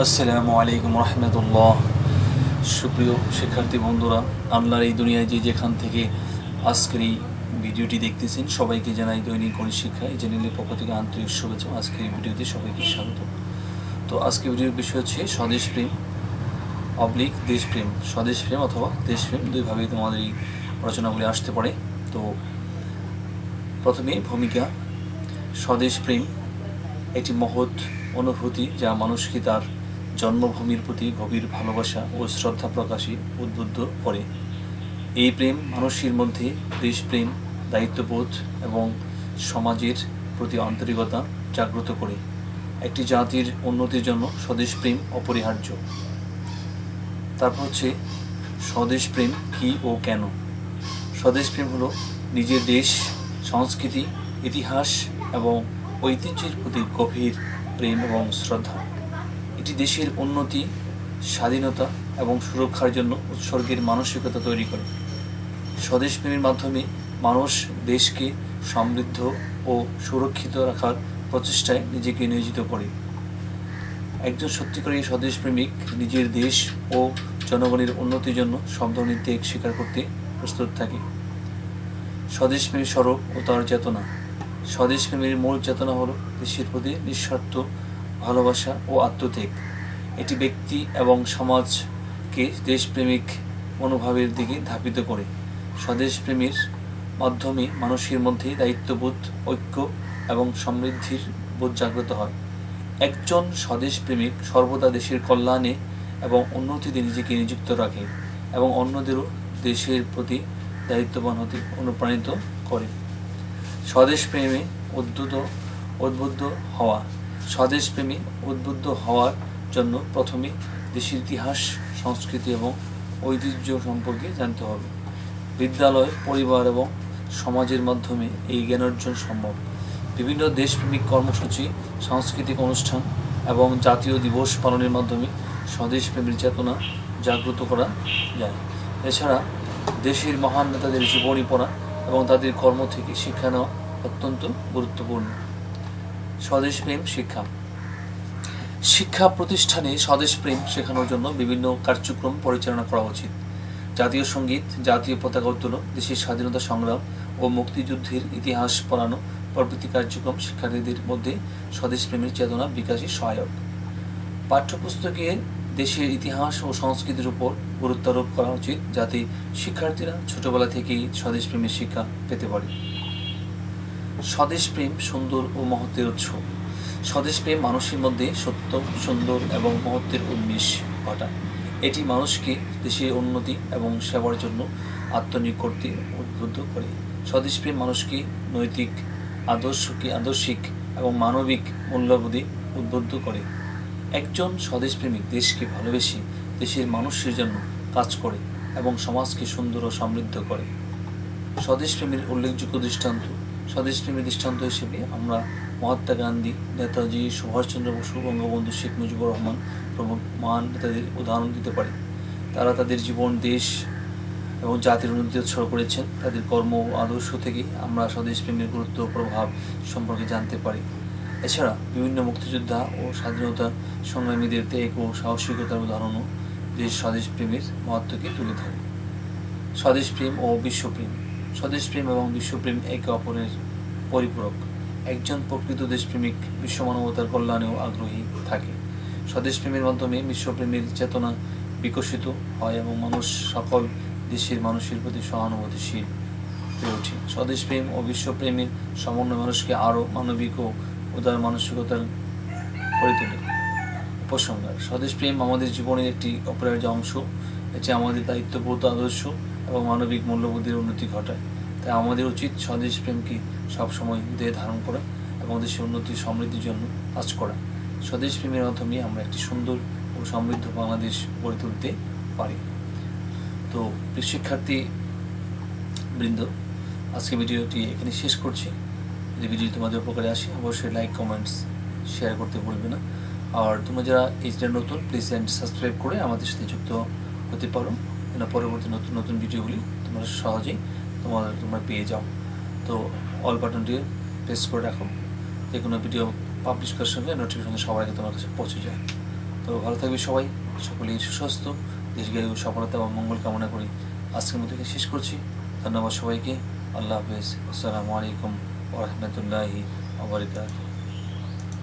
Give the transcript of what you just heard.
আসসালামু আলাইকুম রহমতুল্লাহ। সুপ্রিয় শিক্ষার্থী বন্ধুরা, আল্লাহর এই দুনিয়ায় যে যেখান থেকে আজকের এই ভিডিওটি দেখতেছেন, সবাইকে জানাই দৈনিক গণিত শিক্ষা, এই চ্যানেলের পক্ষ থেকে আন্তরিক শুভেচ্ছা আজকের এই ভিডিওতে সবাইকে স্বাগত। তো আজকে ভিডিওর বিষয় হচ্ছে স্বদেশ প্রেম, অবলিক দেশপ্রেম স্বদেশ প্রেম অথবা দেশপ্রেম দুইভাবেই তোমাদের এই রচনাগুলি আসতে পারে। তো প্রথমে ভূমিকা, স্বদেশ প্রেম, একটি মহৎ অনুভূতি যা মানুষকে তার জন্মভূমির প্রতি গভীর ভালোবাসা ও শ্রদ্ধা প্রকাশে উদ্বুদ্ধ করে। এই প্রেম মানুষের মধ্যে দেশপ্রেম, দায়িত্ববোধ এবং সমাজের প্রতি আন্তরিকতা জাগ্রত করে। একটি জাতির উন্নতির জন্য স্বদেশ প্রেম অপরিহার্য। তারপর হচ্ছে, স্বদেশ প্রেম কী ও কেন? স্বদেশ প্রেম হলো নিজের দেশ, সংস্কৃতি, ইতিহাস এবং ঐতিহ্যের প্রতি গভীর প্রেম এবং শ্রদ্ধা। এটি দেশের উন্নতি, স্বাধীনতা এবং সুরক্ষার জন্য উৎসর্গের মানসিকতা তৈরি করে। স্বদেশপ্রেমের মাধ্যমে মানুষ দেশকে সমৃদ্ধ ও সুরক্ষিত রাখার প্রচেষ্টায় নিজেকে নিয়োজিত করে। একজন সত্যিকারী স্বদেশ প্রেমিক নিজের দেশ ও জনগণের উন্নতির জন্য সব ধরনের ত্যাগ স্বীকার করতে প্রস্তুত থাকে। স্বদেশ প্রেমী স্বরূপ ও তার চেতনা। স্বদেশ প্রেমের মূল চেতনা হল দেশের প্রতি নিঃস্বার্থ ভালোবাসা ও আত্মত্যাগ। এটি ব্যক্তি এবং সমাজকে দেশপ্রেমিক মনোভাবের দিকে ধাবিত করে। স্বদেশ প্রেমের মাধ্যমে মানুষের মধ্যে দায়িত্ববোধ, ঐক্য এবং সমৃদ্ধির বোধ জাগ্রত হয়। একজন স্বদেশ প্রেমিক সর্বদা দেশের কল্যাণে এবং উন্নতিতে নিজেকে নিযুক্ত রাখে এবং অন্যদেরও দেশের প্রতি দায়িত্ববান হতে অনুপ্রাণিত করে। স্বদেশ প্রেমে উদ্বুদ্ধ উদ্বুদ্ধ হওয়া স্বদেশ প্রেমী উদ্বুদ্ধ হওয়ার জন্য প্রথমে দেশের ইতিহাস, সংস্কৃতি এবং ঐতিহ্য সম্পর্কে জানতে হবে। বিদ্যালয়, পরিবার এবং সমাজের মাধ্যমে এই জ্ঞান অর্জন সম্ভব। বিভিন্ন দেশপ্রেমিক কর্মসূচি, সাংস্কৃতিক অনুষ্ঠান এবং জাতীয় দিবস পালনের মাধ্যমে স্বদেশ প্রেমের চেতনা জাগ্রত করা যায়। এছাড়া দেশের মহান নেতাদের জীবনী পড়া এবং তাদের কর্ম থেকে শিক্ষা নেওয়া অত্যন্ত গুরুত্বপূর্ণ। স্বদেশ প্রেম শিক্ষা। শিক্ষা প্রতিষ্ঠানে স্বদেশ প্রেম শেখানোর জন্য বিভিন্ন কার্যক্রম পরিচালনা করা উচিত। জাতীয় সংগীত, জাতীয় পতাকা উত্তোলন, দেশের স্বাধীনতা সংগ্রাম ও মুক্তিযুদ্ধের ইতিহাস পড়ানো প্রভৃতি কার্যক্রম শিক্ষার্থীদের মধ্যে স্বদেশ প্রেমের চেতনা বিকাশে সহায়ক। পাঠ্যপুস্তকে দেশের ইতিহাস ও সংস্কৃতির উপর গুরুত্ব আরোপ করা উচিত যাতে শিক্ষার্থীরা ছোটবেলা থেকেই স্বদেশ প্রেমের শিক্ষা পেতে পারে। স্বদেশ প্রেম, সুন্দর ও মহত্বের উৎস। স্বদেশ প্রেম মানুষের মধ্যে সত্য, সুন্দর এবং মহত্বের উন্মেষ ঘটায়। এটি মানুষকে দেশের উন্নতি এবং সেবার জন্য আত্মনিয়োগ করতে উদ্বুদ্ধ করে। স্বদেশ প্রেম মানুষকে নৈতিক, আদর্শকে আদর্শিক এবং মানবিক মূল্যবোধে উদ্বুদ্ধ করে। একজন স্বদেশ প্রেমিক দেশকে ভালোবেসে দেশের মানুষের জন্য কাজ করে এবং সমাজকে সুন্দর ও সমৃদ্ধ করে। স্বদেশ প্রেমের উল্লেখযোগ্য দৃষ্টান্ত স্বদেশ প্রেমের দৃষ্টান্ত হিসেবে আমরা মহাত্মা গান্ধী, নেতাজি, সুভাষচন্দ্র বসু, বঙ্গবন্ধু শেখ মুজিবুর রহমান প্রমুখ মহান নেতাদের উদাহরণ দিতে পারি। তারা তাদের জীবন, দেশ এবং জাতির উন্নতি উৎসর্গ করেছেন। তাদের কর্ম ও আদর্শ থেকে আমরা স্বদেশ প্রেমের গুরুত্ব প্রভাব সম্পর্কে জানতে পারি। এছাড়া বিভিন্ন মুক্তিযোদ্ধা ও স্বাধীনতা সংগ্রামীদের ত্যাগ ও সাহসিকতার উদাহরণও দেশ স্বদেশ প্রেমের মহত্বকে তুলে ধরে। স্বদেশ প্রেম ও বিশ্বপ্রেম। স্বদেশ প্রেম এবং বিশ্বপ্রেম একে অপরের পরিপূরক। একজন প্রকৃত দেশপ্রেমিক বিশ্ব মানবতার কল্যাণেও আগ্রহী থাকে। স্বদেশ প্রেমের মাধ্যমে বিশ্বপ্রেমের চেতনা বিকশিত হয় এবং মানুষ সকল দেশের মানুষের প্রতি সহানুভূতিশীল হয়ে ওঠে। স্বদেশ প্রেম ও বিশ্বপ্রেমের সমন্বয় মানুষকে আরও মানবিক ও উদার মানসিকতার করে তোলে। উপসংহার স্বদেশ প্রেম আমাদের জীবনের একটি অপরিহার্য অংশ। এটি আমাদের দায়িত্ববোধ আদর্শ। এবং মানবিক মূল্যবোধের উন্নতি ঘটায়। তাই আমাদের উচিত স্বদেশ প্রেমকে সবসময় হৃদয়ে ধারণ করা এবং দেশের উন্নতি সমৃদ্ধির জন্য কাজ করা। স্বদেশ প্রেমের মাধ্যমে আমরা একটি সুন্দর ও সমৃদ্ধ বাংলাদেশ গড়ে তুলতে পারি। তো শিক্ষার্থী বৃন্দ আজকে ভিডিওটি এখানে শেষ করছি। যদি ভিডিও তোমাদের উপকারে আসে, অবশ্যই লাইক, কমেন্টস, শেয়ার করতে ভুলবে না। আর তোমরা যারা এই চ্যানেল নতুন প্লিজ সাবস্ক্রাইব করে আমাদের সাথে যুক্ত হতে পারো। না, পরবর্তী নতুন নতুন ভিডিওগুলি তোমরা সহজেই তোমার, তোমরা পেয়ে যাও। তো অল বাটনটি প্রেস করে রাখো। যে কোনো ভিডিও পাবলিশ করার সঙ্গে নোটিফিকেশন সবার আগে তোমার কাছে পৌঁছে যায়। তো ভালো থাকবে সবাই। সকলেই সুস্বাস্থ্য। দীর্ঘায়ু সফলতা এবং মঙ্গল কামনা করি। আজকের মধ্যে শেষ করছি। ধন্যবাদ সবাইকে। আল্লাহ হাফেজ। আসসালামু আলাইকুম ওরহমতুল্লাহি আবরিকাত